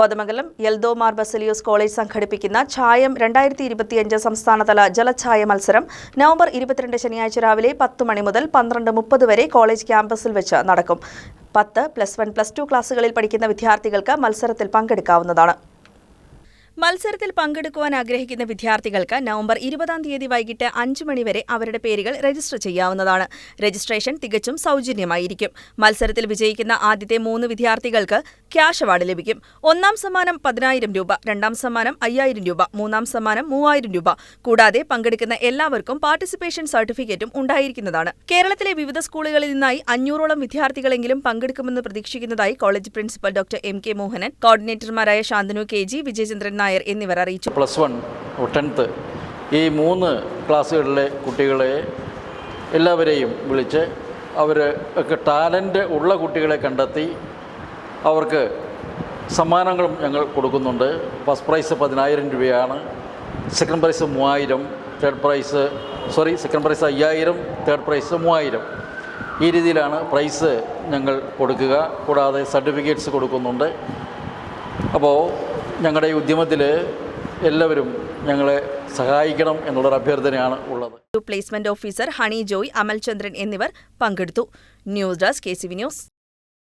Kothamangalam യൽദോമാർ Baselios college സംഘടിപ്പിക്കുന്ന ഛായം രണ്ടായിരത്തി ഇരുപത്തിയഞ്ച് സംസ്ഥാനതല ജലഛായ മത്സരം നവംബർ ഇരുപത്തിരണ്ട് ശനിയാഴ്ച രാവിലെ പത്ത് മണി മുതൽ പന്ത്രണ്ട് മുപ്പത് വരെ കോളേജ് ക്യാമ്പസിൽ വെച്ച് നടക്കും. പത്ത് പ്ലസ് വൺ പ്ലസ് ടു ക്ലാസുകളിൽ പഠിക്കുന്ന വിദ്യാർത്ഥികൾക്ക് മത്സരത്തിൽ പങ്കെടുക്കാവുന്നതാണ്. മത്സരത്തിൽ പങ്കെടുക്കുവാൻ ആഗ്രഹിക്കുന്ന വിദ്യാർത്ഥികൾക്ക് നവംബർ ഇരുപതാം തീയതി വൈകിട്ട് അഞ്ച് മണിവരെ അവരുടെ പേരുകൾ രജിസ്റ്റർ ചെയ്യാവുന്നതാണ്. രജിസ്ട്രേഷൻ തികച്ചും സൗജന്യമായിരിക്കും. മത്സരത്തിൽ വിജയിക്കുന്ന ആദ്യത്തെ മൂന്ന് വിദ്യാർത്ഥികൾക്ക് ക്യാഷ് അവാർഡ് ലഭിക്കും. ഒന്നാം സമ്മാനം പതിനായിരം രൂപ രണ്ടാം സമ്മാനം അയ്യായിരം രൂപ മൂന്നാം സമ്മാനം മൂവായിരം രൂപ. കൂടാതെ പങ്കെടുക്കുന്ന എല്ലാവർക്കും പാർട്ടിസിപ്പേഷൻ സർട്ടിഫിക്കറ്റും ഉണ്ടായിരിക്കുന്നതാണ്. കേരളത്തിലെ വിവിധ സ്കൂളുകളിൽ നിന്നായി അഞ്ഞൂറോളം വിദ്യാർത്ഥികളെങ്കിലും പങ്കെടുക്കുമെന്ന് പ്രതീക്ഷിക്കുന്നതായി college principal doctor M K Mohanan കോർഡിനേറ്റർമാരായ Shantanu K G Vijayachandran Nair എന്നിവർ അറിയിച്ചു. പ്ലസ് വൺ ടെൻത്ത് ഈ മൂന്ന് ക്ലാസ്സുകളിലെ കുട്ടികളെ എല്ലാവരെയും വിളിച്ച് അവർ ഒക്കെ ടാലന്റ് ഉള്ള കുട്ടികളെ കണ്ടെത്തി അവർക്ക് സമ്മാനങ്ങളും ഞങ്ങൾ കൊടുക്കുന്നുണ്ട്. ഫസ്റ്റ് പ്രൈസ് പതിനായിരം രൂപയാണ്. സെക്കൻഡ് പ്രൈസ് മൂവായിരം. Third prize sorry second prize അയ്യായിരം. തേർഡ് പ്രൈസ് മൂവായിരം. ഈ രീതിയിലാണ് പ്രൈസ് ഞങ്ങൾ കൊടുക്കുക. കൂടാതെ സർട്ടിഫിക്കറ്റ്സ് കൊടുക്കുന്നുണ്ട്. അപ്പോൾ ഞങ്ങളുടെ ഈ ഉദ്യമത്തിൽ എല്ലാവരും ഞങ്ങളെ സഹായിക്കണം എന്നുള്ളൊരു അഭ്യർത്ഥനയാണ് ഉള്ളത്. Placement officer Honey Joy Amalchandran എന്നിവർ പങ്കെടുത്തു. News desk K C V news.